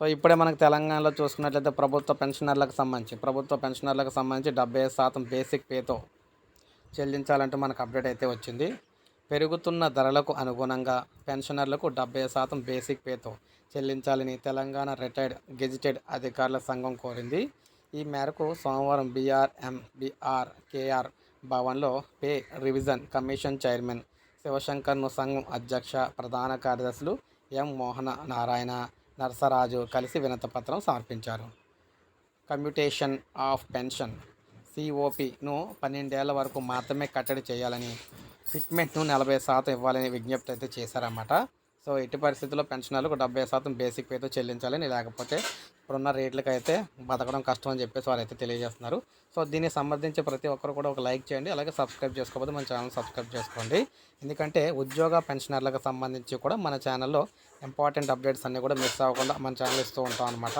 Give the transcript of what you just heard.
So ఇప్పుడే మనకు తెలంగాణలో చూసుకున్నట్లయితే ప్రభుత్వ పెన్షనర్లకు సంబంధించి ప్రభుత్వ పెన్షనర్లకు సంబంధించి డెబ్బై శాతం బేసిక్ పేతో చెల్లించాలంటూ మనకు అప్డేట్ అయితే వచ్చింది. పెరుగుతున్న ధరలకు అనుగుణంగా పెన్షనర్లకు డెబ్బై శాతం బేసిక్ పేతో చెల్లించాలని తెలంగాణ రిటైర్డ్ గెజిటెడ్ అధికారుల సంఘం కోరింది. ఈ మేరకు సోమవారం బీఆర్ఎం బీఆర్ కేఆర్ భవన్లో పే రివిజన్ కమిషన్ చైర్మన్ శివశంకర్ను సంఘం అధ్యక్ష ప్రధాన కార్యదర్శులు ఎం మోహన నారాయణ నరసరాజు కలిసి వినతపత్రం సమర్పించారు. కమ్యూటేషన్ ఆఫ్ పెన్షన్ సిఓపిను పన్నెండేళ్ళ వరకు మాత్రమే కట్టడి చేయాలని ఫిట్మెంట్ను నలభై శాతం ఇవ్వాలని విజ్ఞప్తి అయితే చేశారన్నమాట. సో ఎట్టి పరిస్థితుల్లో పెన్షనర్లకు డెబ్బై శాతం బేసిక్ పేతో చెల్లించాలని లేకపోతే ఇప్పుడున్న రేట్లకు అయితే బతకడం కష్టం అని చెప్పేసి వారు అయితే తెలియజేస్తున్నారు. సో దీనికి సంబంధించి ప్రతి ఒక్కరు కూడా ఒక లైక్ చేయండి అలాగే సబ్స్క్రైబ్ చేసుకోకపోతే మన ఛానల్ సబ్స్క్రైబ్ చేసుకోండి. ఎందుకంటే ఉద్యోగ పెన్షనర్లకు సంబంధించి కూడా మన ఛానల్లో ఇంపార్టెంట్ అప్డేట్స్ అన్నీ కూడా మిస్ అవ్వకుండా మన ఛానల్ ఇస్తూ ఉంటాం అనమాట